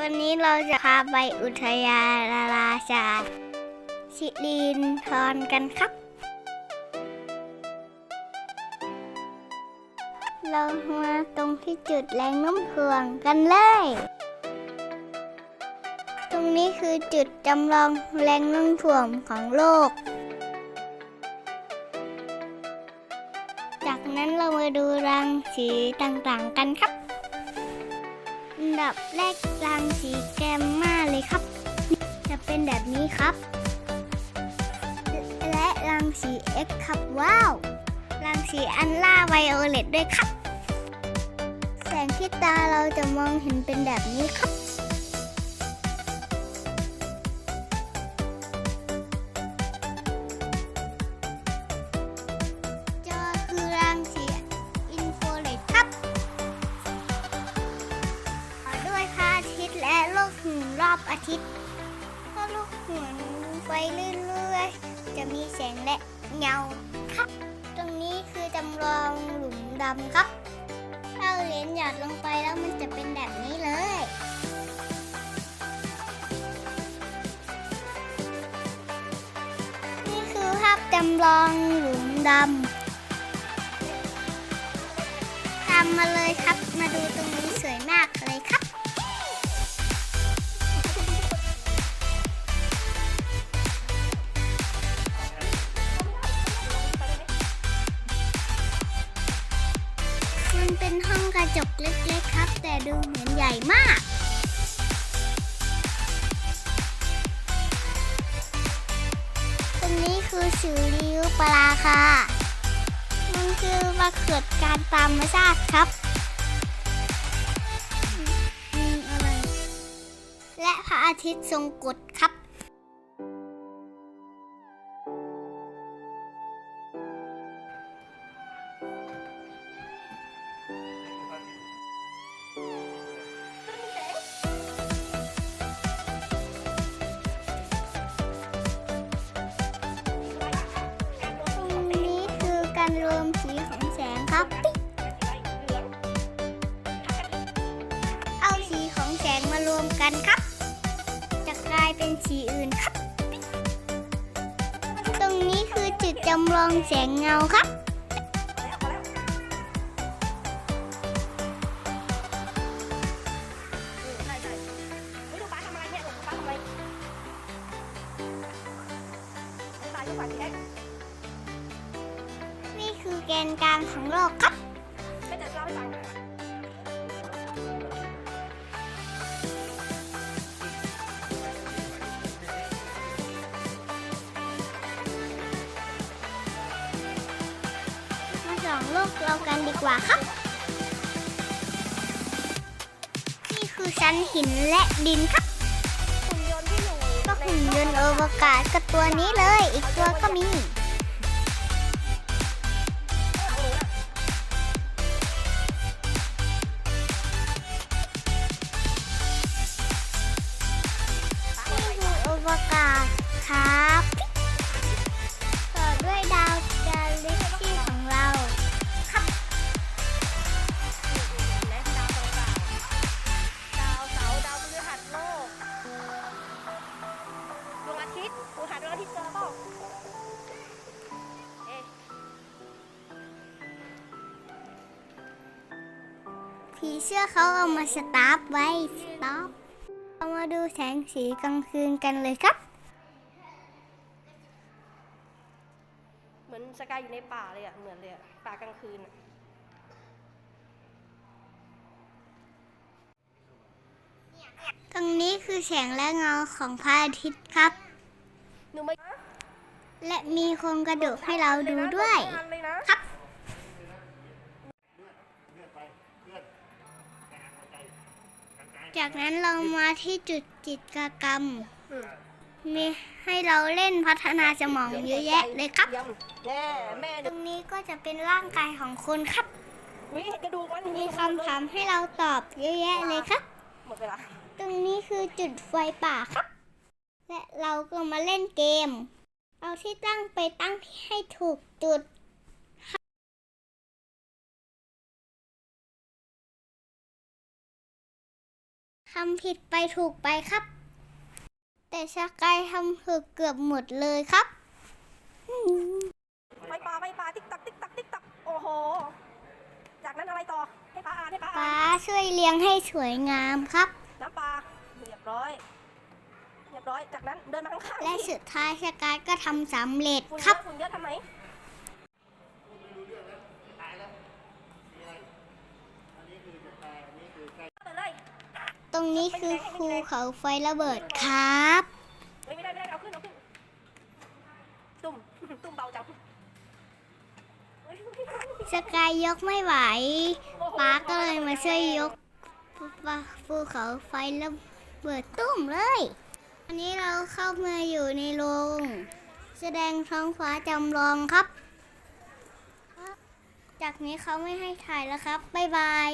วันนี้เราจะพาไปอุทยานราชาชิลินทรกันครับ เรามาตรงที่จุดแรงน้มถ่วงกันเลย ตรงนี้คือจุดจำลองแรงน้มถ่วงของโลก จากนั้นเรามาดูรังสีต่างๆกันครับ ดับแรกรังสีแกมมาเลยครับ จะเป็นแบบนี้ครับ และรังสี X ครับว้าว รังสีอันล่าไวโอเลตด้วยครับ แสงที่ตาเราจะมองเห็นเป็นแบบนี้ครับ อาทิตย์ถ้าโลกหมุนไปเรื่อยๆ จะมีแสงและเงาครับ ตรงนี้คือจำลองหลุมดำครับ ถ้าเหรียญหยอดลงไปแล้วมันจะเป็นแบบนี้เลยนี่คือภาพจำลองหลุมดำ ตามมาเลยครับ มาดูตรงนี้ เล็กๆครับ แต่ดูเหมือนใหญ่มาก ตรงนี้คือสิวริ้วปลาค่ะ มันคือปรากฏการตามธรรมชาติครับและพระอาทิตย์ทรงกฎครับ กันครับ จะกลายเป็นสีอื่นครับ ตรงนี้คือจุดจำลองแสงเงาครับไม่ดูป้าทำอะไรเนี่ยป้าทำอะไรป้าอยู่ฝั่งนี้นี่คือแกนกลางของโลกครับ องโลกเรากันดีกว่าครับ นี่คือชั้นหินและดินครับหุ่นยนต์ที่อยู่ก็หุ่นยนต์อวกาศกับตัวนี้เลย อีกตัวก็มี ทิตย์ดูหาดวงอาทิตย์เจอเปล่าเอ๊ะผีเสื้อเขาเอามาสตาร์ฟไว้สต็อปเรามาดูแสงสีกลางคืนกันเลยครับ เหมือนสกายอยู่ในป่าเลยอะ เหมือนเลยอะ ป่ากลางคืนอะตรงนี้คือแสงและเงาของพระอาทิตย์ครับ หนูไม่และมีโครงกระดูกให้เราดูด้วยทันเลยนะครับ จากนั้นเรามาที่จุดกิจกรรม อืม มีให้เราเล่นพัฒนาสมองเยอะแยะเลยครับยี่มแน่แม่ตรงนี้ก็จะเป็นร่างกายของคนครับ วิกระดูกมันมีคำถามให้เราตอบเยอะแยะเลยครับ หมดเวลา ตรงนี้คือจุดไฟป่าครับ และเราก็มาเล่นเกม เอาที่ตั้งไปตั้งให้ถูกจุดำผิดไปถูกไปครับ แต่สกายทำถูกเกือบหมดเลยครับไฟป่าไฟป่าติ๊กตักติ๊กตักติ๊กตักโอ้โห จากนั้นอะไรต่อให้ป้าอ่านให้ป้าอ่าป้านช่วยเลี้ยงให้สวยงามครับ น้ำปลาเรียบร้อยเรียบร้อย จากนั้นเดินมาข้างๆและสุดท้ายสกายก็ทำสำเร็จฝุ่นคเยรับอะฝุ่นเยอะทำไหมเปิดเลยตรงนี้คือภูเขาไฟระเบิดครับ เฮ้ยไม่ได้ไม่ได้เอาขึ้นเอาขึ้นตุ่มตุ่มเบาจังเฮ้ยสกายยกไม่ไหวโอ้โหป้าก็เลยมาช่วยยกภูเขาไฟระเบิดตุ้มเลย อันนี้เราเข้ามาอยู่ในโรง แสดงท้องฟ้าจำลองครับ จากนี้เขาไม่ให้ถ่ายแล้วครับ บ๊ายบาย